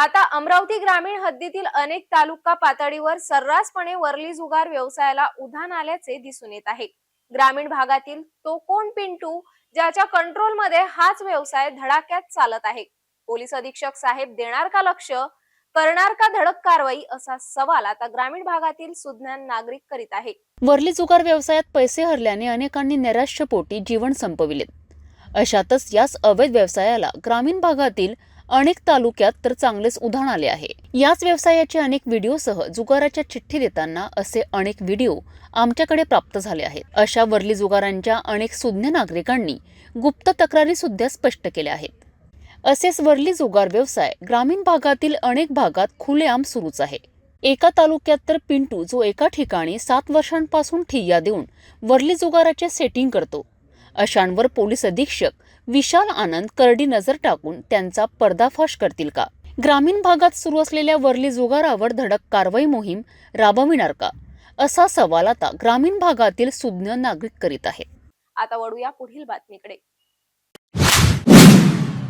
आता अमरावती ग्रामीण हद्दीतील अनेक तालुका पातळीवर सर्रासपणे वरली जुगार व्यवसायाला उधाण आल्याचे दिसून येत आहे. ग्रामीण भागातील तो कोण पिंटू ज्याच्या कंट्रोलमध्ये हाच व्यवसाय धडाक्यात चालत आहे. पोलीस अधीक्षक साहेब देणार का लक्ष? करणार का धडक कारवाई? असा सवाल आता ग्रामीण भागातील सुज्ञान नागरिक करीत आहे. वरली जुगार व्यवसायात पैसे हरल्याने अनेकांनी नैराश्यपोटी जीवन संपविले. अशातच याच अवैध व्यवसायाला ग्रामीण भागातील अनेक तालुक्यात तर चांगलेच उधाण आले आहे. याच व्यवसायाचे अनेक व्हिडिओसह जुगाराच्या चिठ्ठी देताना असे अनेक व्हिडिओ आमच्याकडे प्राप्त झाले आहेत. अशा वरली जुगारांच्या अनेक सुज्ञ नागरिकांनी गुप्त तक्रारी सुद्धा स्पष्ट केल्या आहेत. असेच वरली जुगार व्यवसाय ग्रामीण भागातील अनेक भागात खुलेआम सुरूच आहे. एका तालुक्यात तर पिंटू जो एका ठिकाणी सात वर्षांपासून ठिय्या देऊन वरली जुगाराचे सेटिंग करतो अशांवर पोलीस अधीक्षक विशाल आनंद करडी नजर टाकून त्यांचा पर्दाफाश करतील का? ग्रामीण भागात सुरू असलेल्या वरली जुगारावर धडक कारवाई मोहीम राबविणार का? असा सवाल आता ग्रामीण भागातील सुज्ञ नागरिक करीत आहेत आता वळूया पुढील बातमीकडे.